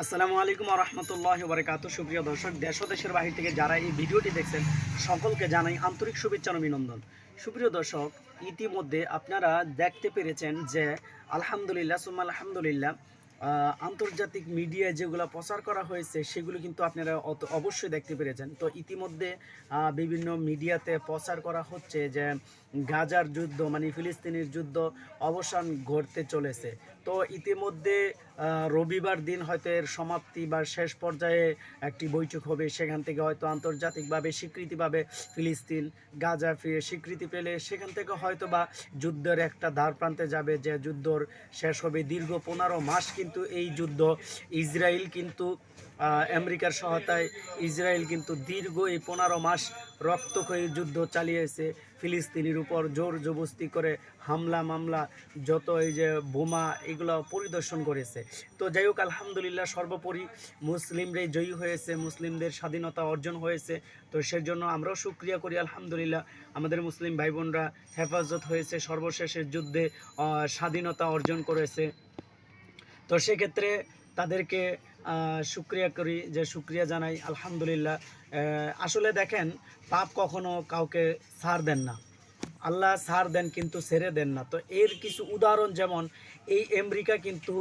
আসসালামু আলাইকুম রহমতুল্লাহ বরকাত সুপ্রিয় দর্শক, দেশ দেশের বাহির থেকে যারা এই ভিডিওটি দেখছেন, সকলকে জানাই আন্তরিক শুভেচ্ছা অভিনন্দন। সুপ্রিয় দর্শক, ইতিমধ্যে আপনারা দেখতে পেরেছেন যে আলহামদুলিল্লাহ, সুম্মা আলহামদুলিল্লাহ আন্তর্জাতিক মিডিয়ায় যেগুলো প্রচার করা হয়েছে, সেগুলো কিন্তু আপনারা অত- অবশ্যই দেখতে পেরেছেন। তো ইতিমধ্যে বিভিন্ন মিডিয়াতে প্রচার করা হচ্ছে যে গাজার যুদ্ধ মানে ফিলিস্তিনের যুদ্ধ অবসান ঘটতে চলেছে। তো ইতিমধ্যে রবিবার দিন হয়তো এর সমাপ্তি বা শেষ পর্যায়ে একটি বৈঠক হবে। সেখান থেকে হয়তো আন্তর্জাতিকভাবে স্বীকৃতি পাবে ফিলিস্তিন গাজা ফিরে স্বীকৃতি পেলে সেখান থেকে হয়তো বা যুদ্ধের একটা দ্বার প্রান্তে যাবে, যে যুদ্ধর শেষ হবে দীর্ঘ পনেরো মাস কিন্তু এই যুদ্ধ, ইসরায়েল কিন্তু আমেরিকার সহায়তায় ইসরায়েল কিন্তু দীর্ঘ এই পনেরো মাস রক্তক্ষয়ী যুদ্ধ চালিয়েছে। ফিলিস্তিনির উপর জোর জবস্তি করে হামলা, মামলা, যত এই যে বোমা, এগুলো পরিদর্শন করেছে। তো যাই হোক, আলহামদুলিল্লাহ সর্বোপরি মুসলিমরাই জয়ী হয়েছে, মুসলিমদের স্বাধীনতা অর্জন হয়েছে। তো সেজন্য আমরাও সুক্রিয়া করি, আলহামদুলিল্লাহ। আমাদের মুসলিম ভাই বোনরা হেফাজত হয়েছে, সর্বশেষের যুদ্ধে স্বাধীনতা অর্জন করেছে। তো সেক্ষেত্রে তাদেরকে শুক্রিয়া করি যে শুক্রিয়া জানাই, আলহামদুলিল্লাহ। আসলে দেখেন, পাপ কখনো কাউকে সার দেন না। আল্লাহ সার দেন কিন্তু ছেড়ে দেন না। তো এর কিছু উদাহরণ যেমন, এই আমেরিকা কিন্তু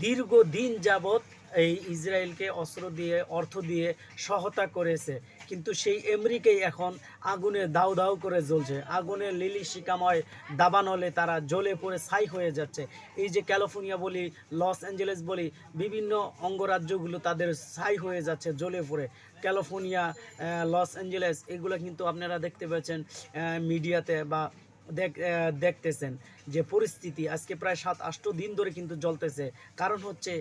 দীর্ঘদিন যাবৎ এই ইসরায়েলকে অস্ত্র দিয়ে, অর্থ দিয়ে সহায়তা করেছে। কিন্তু সেই আমেরিকাই এখন আগুনে দাউ দাউ করে জ্বলছে। আগুনে লিলি শিকাময় দাবানলে তারা জ্বলে পড়ে, ছাই হয়ে যাচ্ছে। এই যে ক্যালিফোর্নিয়া বলি, লস অ্যাঞ্জেলেস বলি, বিভিন্ন অঙ্গরাজ্যগুলো তাদের ছাই হয়ে যাচ্ছে, জ্বলে পড়ে। ক্যালিফোর্নিয়া লস অ্যাঞ্জেলেস, এগুলো কিন্তু আপনারা দেখতে পাচ্ছেন মিডিয়াতে বা দেখতেছেন যে পরিস্থিতি আজকে প্রায় সাত আষ্ট দিন ধরে কিন্তু জ্বলতেছে। কারণ হচ্ছে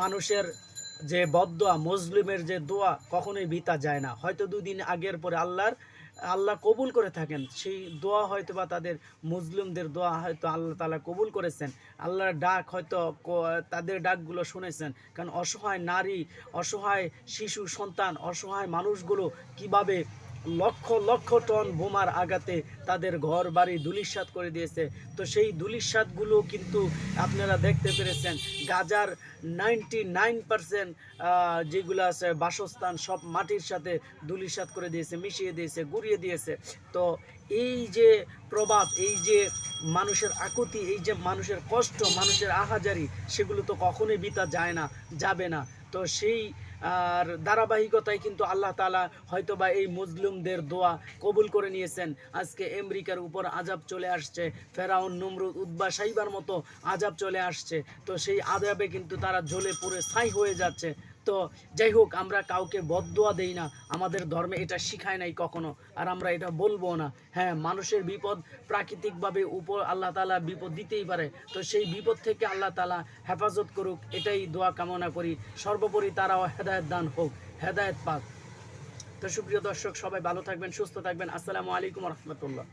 মানুষের যে বদোয়া মুসলিমের যে দোয়া কখনোই বিতা যায় না। হয়তো দুই দিন আগের পরে আল্লাহর, আল্লাহ কবুল করে থাকেন। সেই দোয়া হয়তো বা তাদের মুসলিমদের দোয়া হয়তো আল্লাহ তালা কবুল করেছেন। আল্লাহর ডাক হয়তো তাদের ডাকগুলো শুনেছেন। কারণ অসহায় নারী, অসহায় শিশু, সন্তান, অসহায় মানুষগুলো কীভাবে লক্ষ লক্ষ টন বোমার আঘাতে তাদের ঘর বাড়ি দুলিশাত করে দিয়েছে। তো সেই দুলিশাতগুলো কিন্তু আপনারা দেখতে পেরেছেন। গাজার নাইনটি নাইন পার্সেন্ট যেগুলো আছে বাসস্থান সব মাটির সাথে দুলিশাত করে দিয়েছে, মিশিয়ে দিয়েছে, গুড়িয়ে দিয়েছে। তো এই যে প্রভাব, এই যে মানুষের আকুতি, এই যে মানুষের কষ্ট, মানুষের আহাজারি, সেগুলো তো কখনোই বিতা যায় না, যাবে না। তো সেই আর ধারাবাহিকতায় কিন্তু আল্লাহ তালা হয়তোবা এই মুসলিমদের দোয়া কবুল করে নিয়েছেন। আজকে আমেরিকার উপর আজাব চলে আসছে, ফেরাউন, নমরুদ উদ্বা সাইবার মতো আজাব চলে আসছে। তো সেই আজাবে কিন্তু তারা জ্বলে পুরে ছাই হয়ে যাচ্ছে। তো যাই হোক, আমরা কাউকে বদদোয়া দেই না। আমাদের ধর্মে এটা শিখায় নাই কখনো, আর আমরা এটা বলব না। হ্যাঁ মানুষের বিপদ প্রাকৃতিকভাবে উপর আল্লাহ তালা বিপদ দিতেই পারে। তো সেই বিপদ থেকে আল্লাহ তালা হেফাজত করুক, এটাই দোয়া কামনা করি। সর্বোপরি তারাও হেদায়ত দান হোক, হেদায়ত পাক। তো সুপ্রিয় দর্শক, সবাই ভালো থাকবেন, সুস্থ থাকবেন। আসসালামু আলাইকুম রহমতুল্লাহ।